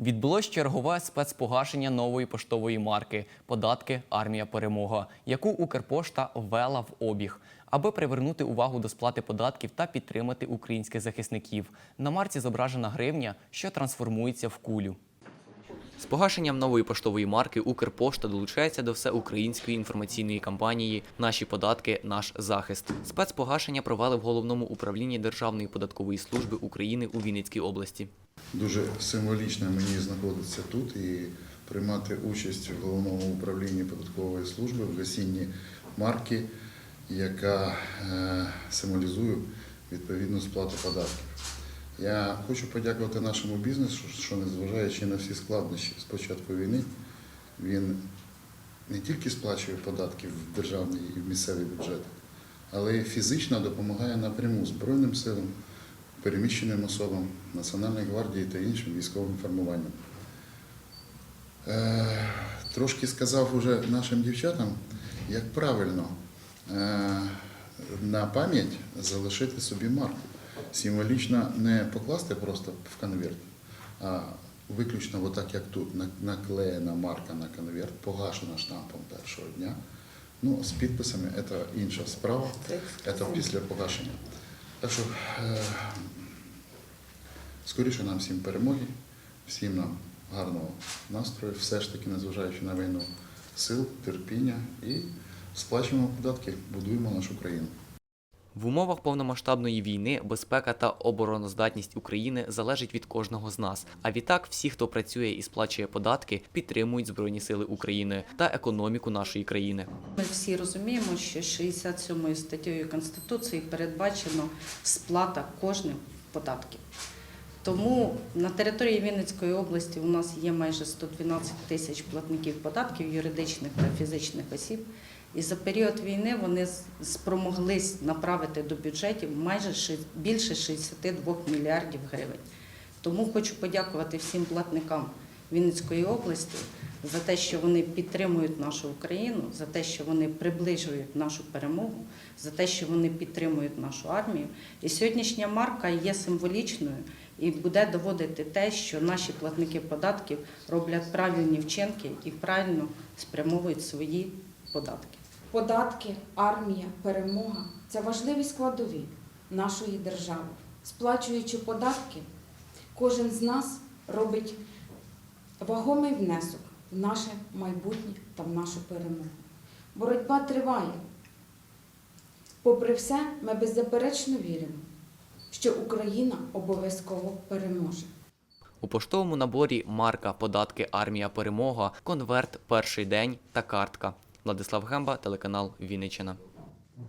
Відбулось чергове спецпогашення нової поштової марки Податки Армія Перемога, яку Укрпошта ввела в обіг, аби привернути увагу до сплати податків та підтримати українських захисників. На марці зображена гривня, що трансформується в кулю. З погашенням нової поштової марки Укрпошта долучається до всеукраїнської інформаційної кампанії Наші податки, наш захист. Спецпогашення провели в головному управлінні Державної податкової служби України у Вінницькій області. Дуже символічно мені знаходитися тут і приймати участь в головному управлінні податкової служби в гасінні марки, яка е, символізує відповідну сплату податків. Я хочу подякувати нашому бізнесу, що незважаючи на всі складнощі з початку війни, він не тільки сплачує податки в державний і в місцевий бюджет, але й фізично допомагає напряму Збройним силам, переміщеним особам, Національній гвардії та іншим військовим формуванням. Е, Трошки сказав уже нашим дівчатам, як правильно е, на пам'ять залишити собі марку. Символічно не покласти просто в конверт, а виключно отак, як тут, наклеєна марка на конверт, погашена штампом першого дня. Ну, з підписами це інша справа, це після погашення. Так що е, скоріше нам всім перемоги, всім нам гарного настрою, все ж таки, незважаючи на війну, сил, терпіння і сплачуємо податки, будуємо нашу країну. В умовах повномасштабної війни безпека та обороноздатність України залежить від кожного з нас. А відтак, всі, хто працює і сплачує податки, підтримують Збройні Сили України та економіку нашої країни. Ми всі розуміємо, що 67 статтею Конституції передбачено сплата кожним податків. Тому на території Вінницької області у нас є майже 112 тисяч платників податків юридичних та фізичних осіб. І за період війни вони спромоглись направити до бюджетів майже більше 62 мільярдів гривень. Тому хочу подякувати всім платникам Вінницької області за те, що вони підтримують нашу Україну, за те, що вони приближують нашу перемогу, за те, що вони підтримують нашу армію. І сьогоднішня марка є символічною і буде доводити те, що наші платники податків роблять правильні вчинки і правильно спрямовують свої податки. Податки, армія, перемога це важливі складові нашої держави. Сплачуючи податки, кожен з нас робить вагомий внесок в наше майбутнє та в нашу перемогу. Боротьба триває. Попри все, ми беззаперечно віримо, що Україна обов'язково переможе. У поштовому наборі марка Податки Армія Перемога, конверт Перший день та картка. Владислав Гемба, телеканал Вінниччина.